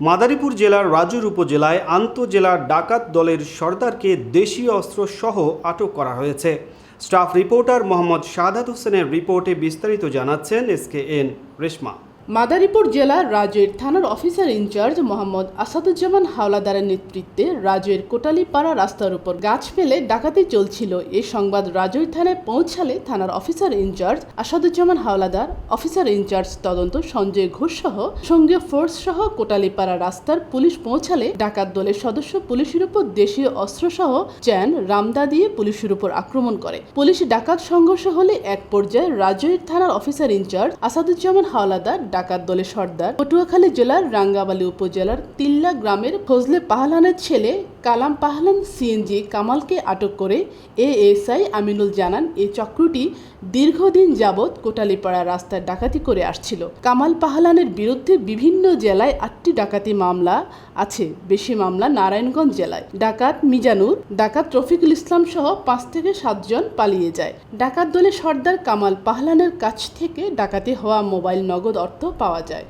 মাদারীপুর জেলার রাজুর উপজেলায় আন্তজেলার ডাকাত দলের সর্দারকে দেশীয় অস্ত্র সহ আটক করা হয়েছে। স্টাফ রিপোর্টার মোহাম্মদ শাহাদাত হোসেনের রিপোর্টে বিস্তারিত জানাচ্ছেন এসকে এন রেশমা। মাদারীপুর জেলার রাজৈর থানার officer in charge Mohammad Asaduzzaman হাওলাদারের নেতৃত্বে রাজৈর কোটালিপাড়া রাস্তার উপর গাছ ফেলে ডাকাতি চলছিল। এ সংবাদ রাজৈর থানায় পৌঁছালে থানার officer incharge Asaduzzaman Howlader, officer incharge তদন্ত সঞ্জয় ঘোষ সহ সঙ্গীয় ফোর্স সহ কোটালীপাড়া রাস্তার পুলিশ পৌঁছালে ডাকাত দলের সদস্য পুলিশের উপর দেশীয় অস্ত্রসহ চ্যান, রামদা দিয়ে পুলিশের উপর আক্রমণ করে। পুলিশ ডাকাত সংঘর্ষ হলে এক পর্যায়ে রাজৈর থানার অফিসার ইনচার্জ আসাদুজ্জামান হাওলাদার ডাকাত দলের সর্দার পটুয়াখালী জেলার রাঙ্গাবালী উপজেলার তিল্লা গ্রামের ফজলে পাহলানের ছেলে কালাম পাহলান সিএনজি কামালকে আটক করে এএসআই আমিনুল জানান এই চক্রটি দীর্ঘদিন যাবৎ কোটালীপাড়া রাস্তায় ডাকাতি করে আসছিল। কামাল পাহলানের বিরুদ্ধে বিভিন্ন জেলায় আটটি ডাকাতি মামলা আছে, বেশি মামলা নারায়ণগঞ্জ জেলায়। ডাকাত মিজানুর, ডাকাত রফিকুল ইসলাম সহ পাঁচ থেকে সাতজন পালিয়ে যায়। ডাকাত দলে সর্দার কামাল পাহলানের কাছ থেকে ডাকাতি হওয়া মোবাইল নগদ অর্থ পাওয়া যায়।